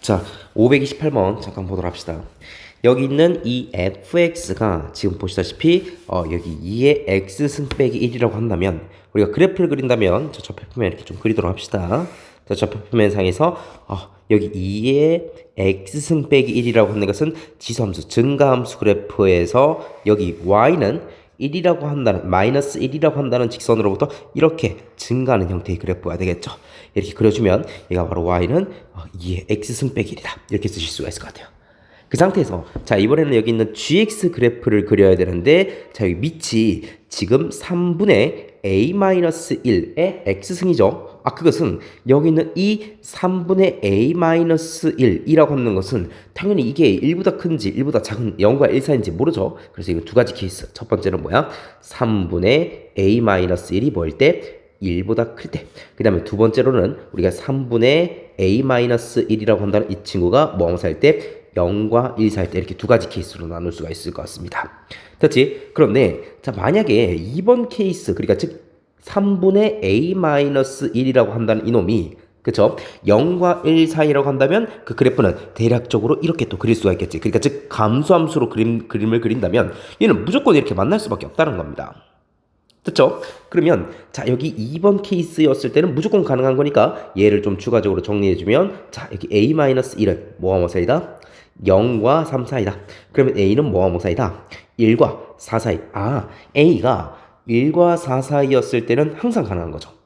자, 528번 잠깐 보도록 합시다. 여기 있는 이 fx가 지금 보시다시피 어, 여기 2의 x승 빼기 1이라고 한다면 우리가 그래프를 그린다면 저 좌표표면 이렇게 좀 그리도록 합시다. 자, 좌표표면 상에서 어, 여기 2의 x승 빼기 1이라고 하는 것은 지수함수 증가함수 그래프에서 여기 y는 1이라고 한다는 마이너스 1이라고 한다는 직선으로부터 이렇게 증가하는 형태의 그래프가 되겠죠. 이렇게 그려주면 얘가 바로 y는 2의 x승 빼기 1이다. 이렇게 쓰실 수가 있을 것 같아요. 그 상태에서 자 이번에는 여기 있는 gx 그래프를 그려야 되는데 자 여기 밑이 지금 3분의 a-1의 x승이죠. 아 그것은 여기 있는 이 3분의 a-1이라고 하는 것은 당연히 이게 1보다 큰지 1보다 작은 0과 1 사이인지 모르죠. 그래서 이거 두 가지 케이스. 첫 번째는 뭐야? 3분의 a-1이 뭐일 때? 1보다 클 때. 그 다음에 두 번째로는 우리가 3분의 a-1이라고 한다는 이 친구가 뭐하고 살때 0과 1 사이 때 이렇게 두 가지 케이스로 나눌 수가 있을 것 같습니다. 됐지? 그런데 자 만약에 2번 케이스 그러니까 즉 3분의 a-1이라고 한다는 이놈이 그쵸? 0과 1 사이라고 한다면 그 그래프는 대략적으로 이렇게 또 그릴 수가 있겠지. 그러니까 즉 감소함수로 그림, 그림을 그린다면 얘는 무조건 이렇게 만날 수밖에 없다는 겁니다. 됐죠? 그러면 자 여기 2번 케이스였을 때는 무조건 가능한 거니까 얘를 좀 추가적으로 정리해주면 자 여기 a-1은 뭐와 뭐 사이다? 0과 3 사이다. 그러면 a는 뭐와 뭐 사이다? 1과 4 사이. 아 a가 1과 4 사이였을 때는 항상 가능한 거죠.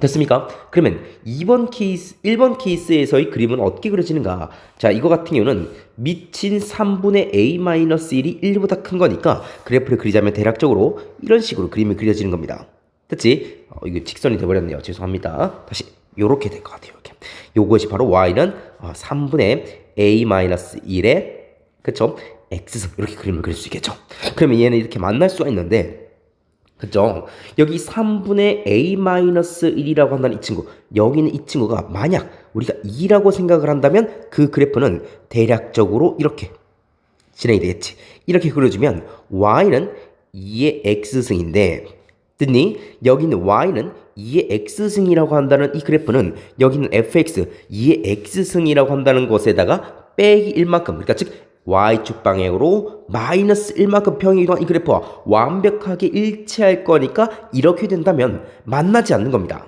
됐습니까? 그러면 2번 케이스, 1번 케이스에서의 그림은 어떻게 그려지는가? 자, 이거 같은 경우는 미친 3분의 a-1이 1보다 큰 거니까 그래프를 그리자면 대략적으로 이런 식으로 그림이 그려지는 겁니다. 됐지? 어, 이거 직선이 돼버렸네요. 죄송합니다. 다시 요렇게 될 것 같아요. 이렇게. 요것이 바로 y는 어, 3분의 a-1의 그쵸? x승 이렇게 그림을 그릴 수 있겠죠. 그러면 얘는 이렇게 만날 수가 있는데 그죠? 여기 3분의 a-1이라고 한다는 이 친구 여기 는 이 친구가 만약 우리가 2라고 생각을 한다면 그 그래프는 대략적으로 이렇게 진행이 되겠지 이렇게 그려주면 y는 2의 x승인데 듣니? 여기는 y는 2의 x승이라고 한다는 이 그래프는 여기는 fx 2의 x승이라고 한다는 것에다가 빼기 1만큼 그러니까 즉 y축 방향으로 마이너스 1만큼 평이 이동한 이 그래프와 완벽하게 일치할 거니까 이렇게 된다면 만나지 않는 겁니다.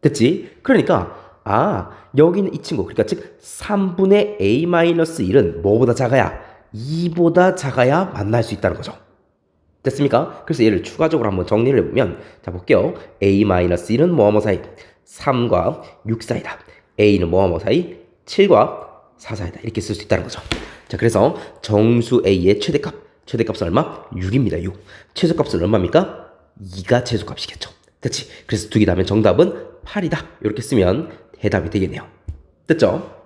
됐지? 그러니까 아 여기는 이 친구 그러니까 즉 3분의 a-1은 뭐보다 작아야 2보다 작아야 만날 수 있다는 거죠. 됐습니까? 그래서 얘를 추가적으로 한번 정리를 해보면 자 볼게요. a-1은 뭐뭐 사이 3과 6 사이다. a는 뭐뭐 사이 7과 4 사이다. 이렇게 쓸 수 있다는 거죠. 자 그래서 정수 a의 최대값 최대값은 얼마? 6입니다. 6. 최소값은 얼마입니까? 2가 최소값이겠죠. 됐지? 그래서 두개 다면 정답은 8이다. 이렇게 쓰면 해답이 되겠네요. 됐죠?